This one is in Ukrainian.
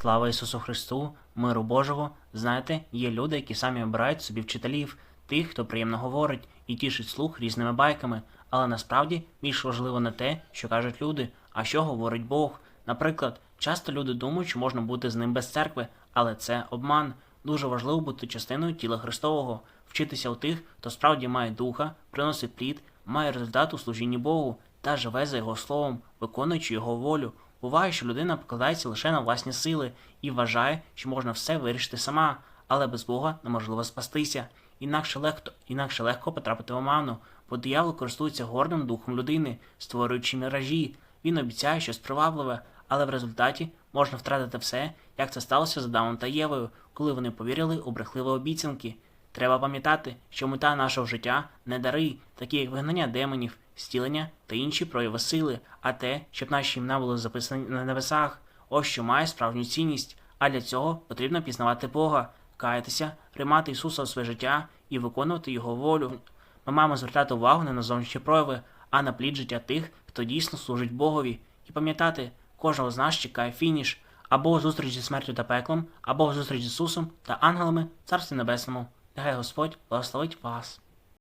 Слава Ісусу Христу, миру Божого. Знаєте, є люди, які самі обирають собі вчителів, тих, хто приємно говорить і тішить слух різними байками. Але насправді більш важливо не те, що кажуть люди, а що говорить Бог. Наприклад, часто люди думають, що можна бути з ним без церкви, але це обман. Дуже важливо бути частиною тіла Христового, вчитися у тих, хто справді має духа, приносить плід, має результат у служінні Богу та живе за його словом, виконуючи його волю. Буває, що людина покладається лише на власні сили і вважає, що можна все вирішити сама, але без Бога неможливо спастися. Інакше легко, інакше легко потрапити в оману, бо диявол користується гордим духом людини, створюючи міражі. Він обіцяє щось привабливе, але в результаті можна втратити все, як це сталося з Адамом та Євою, коли вони повірили у брехливі обіцянки. Треба пам'ятати, що мета нашого життя не дари, такі як вигнання демонів, стілення та інші прояви сили, а те, щоб наші імена були записані на небесах. Ось що має справжню цінність. А для цього потрібно пізнавати Бога, каятися, приймати Ісуса у своє життя і виконувати Його волю. Ми маємо звертати увагу не на зовнішні прояви, а на плід життя тих, хто дійсно служить Богові, і пам'ятати, кожного з нас чекає фініш або зустріч зі смертю та пеклом, або зустріч з Ісусом та ангелами в Царстві Небесному. Нехай Господь благословить вас.